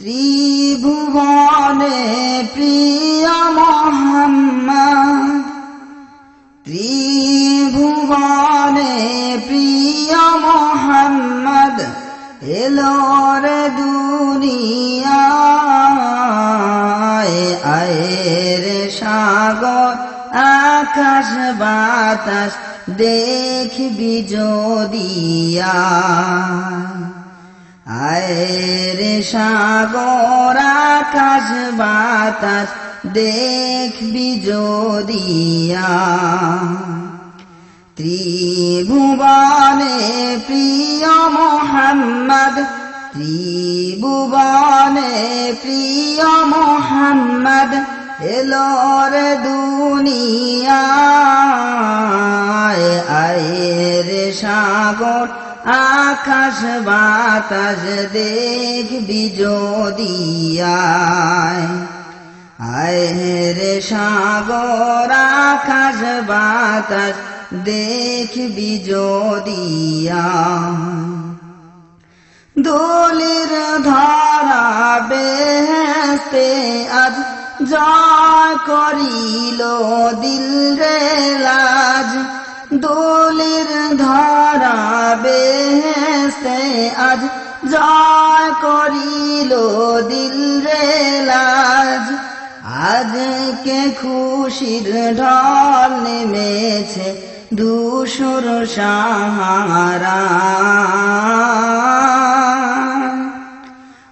ত্রিভুবনে প্রিয় মোহাম্মদ। ত্রিভুবনে প্রিয় মোহাম্মদ, এলো রে দুনিয়ায় আয়ের সাগর, আকাশ বাতাস, দেখবি যদিয়া আয়ের সাগর আকাশ বাতাস দেখবি যদিয়া। ত্রিভুবনে প্রিয় মোহাম্মদ, ত্রিভুবনে প্রিয় মোহাম্মদ, এলো রে দুনিয়ায়, আয়ের সাগর আকাশ বাতাস দেখবি যদিয়ায় আয়ের সাগর, আকাশ বাতাস দেখবি যদিয়া দোলের ধরা বেহেস্তে আজ জয় করিল দিল রে লাজ। দোলের ধরা বেহেস্তে আজ জয় করিল দিল রে লাজ। আজকে খুশির ঢল নেমেছে দুসুর সাহারা।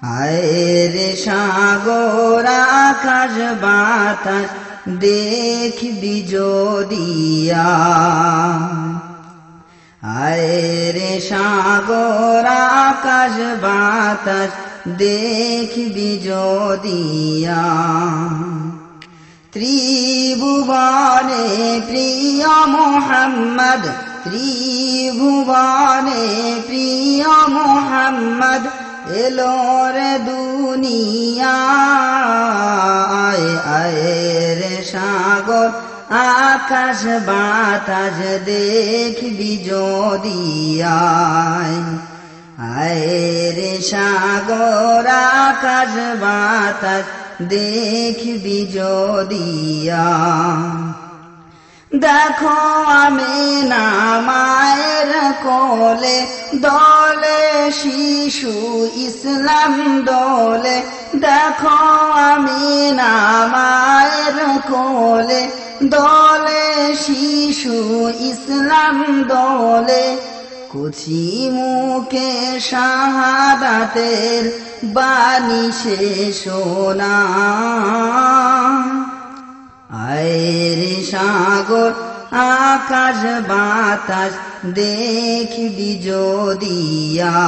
আয়ের সাগর আকাশ বাতাস দেখবি যদিয়া আয়ের সাগর আকাশ বাতাস দেখবি যদিয়া ত্রিভুবনে প্রিয় মোহাম্মদ ত্রিভুবনে প্রিয় মোহাম্মদ এলো রে দুনিয়ায় আয়ের সাগর, আকাশ বাতাস দেখবি যদিয়ায় আয়ের সাগর, আকাশ বাতাস দেখবি যদিয়া দেখো আমি না মায়ের কোলে, দলে শিশু ইসলাম দোলে। দেখো আমি না মায়ের কোলে, দলে শিশু ইসলাম দোলে। কুচি মুখে শাহাদাতের বাণী সে শোনা। আয়ের সাগর, আকাশ, বাতাস, দেখবি যদিয়া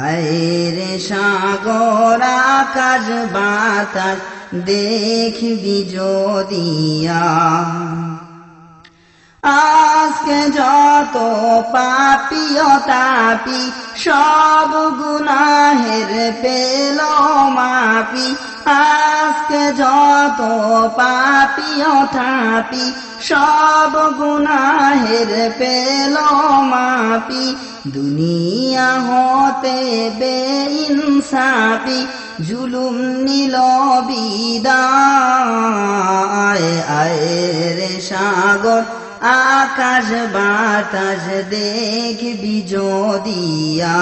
আয়ের সাগর, আকাশ, বাতাস, দেখবি যদিয়া আজকে যত পাপিও তাপি, সব গুনাহের পেল মাপি আজকে যত পাপিও তাপি সব গুনাহের পেল মাপি। দুনিয়া হতে বেইনসাপি জুলুম নিল বিদায়। আয়ের সাগর, আকাশ বাতাস দেখবি যদিয়া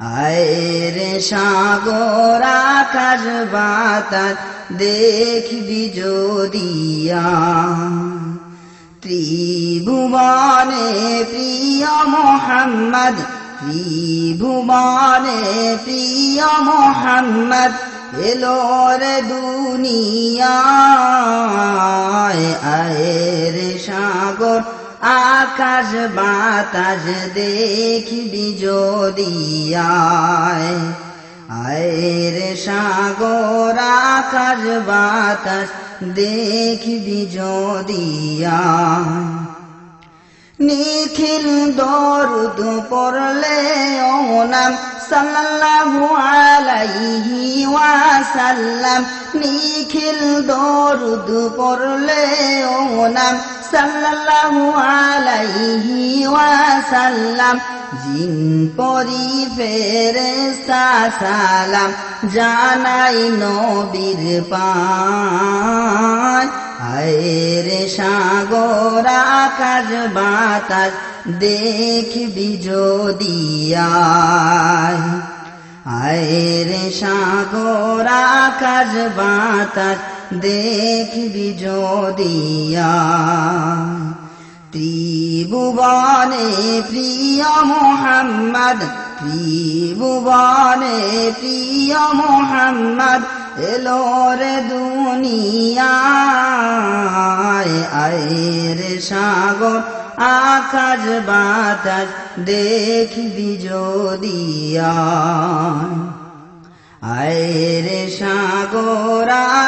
আয়ের সাগর আকাশ বাতাস, দেখবি যদিয়া। ত্রিভুবনে প্রিয় মোহাম্মদ, ত্রিভুবনে প্রিয় মোহাম্মদ, এলো রে দুনিয়ায়, আয়ের সাগর আকাশ বাতাস দেখবি যদিয়ায় আয়ের সাগর আকাশ বাতাস দেখবি যদিয়া নিখিল দরুদ পড়লে ও নাম সাল্লাল্লাহু আলাইহি ওয়াসাল্লাম। নিখিল দরুদ পড়লে ও নাম সাল্লাল্লাহু আলাইহি ওয়াসাল্লাম, জিন পরি ফেরেস্তা সালাম জানাই নবীর পায় আয়ের সাগর আকাশ বাতাস দেখবি যদিয়ায় আয়ের সাগর আকাশ বাতাস দেখবি যদিয়ায় ত্রিভুবনে প্রিয় মোহাম্মদ, ত্রিভুবনে প্রিয় মোহাম্মদ, এলো রে দুনিয়ায়। আয়ের সাগর, আকাশ বাতাস, দেখবি যদিয়ায়